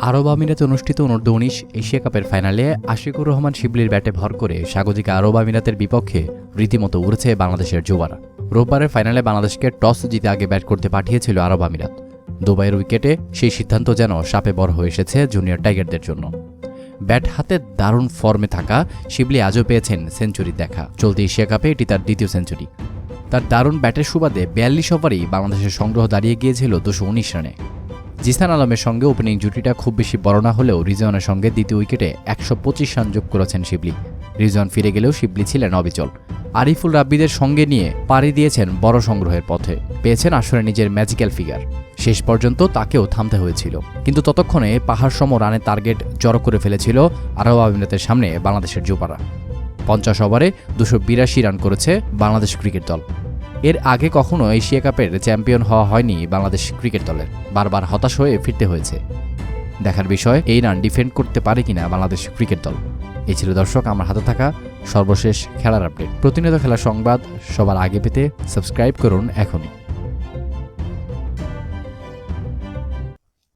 আরব আমিরাতে অনুষ্ঠিত অনূর্ধ্ব উনিশ এশিয়া কাপের ফাইনালে আশিকুর রহমান শিবলির ব্যাটে ভর করে স্বাগতিক আরব আমিরাতের বিপক্ষে রীতিমতো উড়েছে বাংলাদেশের যুবারা। রোববারের ফাইনালে বাংলাদেশকে টস জিতে আগে ব্যাট করতে পাঠিয়েছিল আরব আমিরাত। দুবাইয়ের উইকেটে সেই সিদ্ধান্ত যেন সাপে বড় হয়ে এসেছে জুনিয়র টাইগারদের জন্য। ব্যাট হাতে দারুণ ফর্মে থাকা শিবলি আজও পেয়েছেন সেঞ্চুরির দেখা। চলতি এশিয়া কাপে এটি তার দ্বিতীয় সেঞ্চুরি। তার দারুণ ব্যাটের সুবাদে বিয়াল্লিশ ওভারেই বাংলাদেশের সংগ্রহ দাঁড়িয়ে গিয়েছিল দুশো উনিশ রানে। জিসান আলমের সঙ্গে ওপেনিং জুটিটা খুব বেশি বড় না হলেও রিজওয়ানের সঙ্গে দ্বিতীয় উইকেটে একশো পঁচিশ রান যোগ করেছেন শিবলি। রিজওয়ান ফিরে গেলেও শিবলি ছিলেন অবিচল। আরিফুল রাব্বিদের সঙ্গে নিয়ে পাড়ি দিয়েছেন বড় সংগ্রহের পথে। পেয়েছেন আসলে নিজের ম্যাজিক্যাল ফিগার। শেষ পর্যন্ত তাকেও থামতে হয়েছিল। কিন্তু ততক্ষণে পাহাড় সম রানের টার্গেট জড়ো করে ফেলেছিল আরব আমিরাতের সামনে বাংলাদেশের যুবারা পঞ্চাশ ওভারে দুশো বিরাশি রান করেছে বাংলাদেশ ক্রিকেট দল। এর আগে কখনো এশিয়া কাপের চ্যাম্পিয়ন হওয়া হয়নি বাংলাদেশ ক্রিকেট দলের। বারবার হতাশ হয়ে ফিরতে হয়েছে। দেখার বিষয়, এই রান ডিফেন্ড করতে পারে কিনা বাংলাদেশ ক্রিকেট দল? এই ছিল দর্শক, আমার হাতে থাকা সর্বশেষ খেলার আপডেট। প্রতিনিয়ত খেলার সংবাদ সবার আগে পেতে সাবস্ক্রাইব করুন এখনই।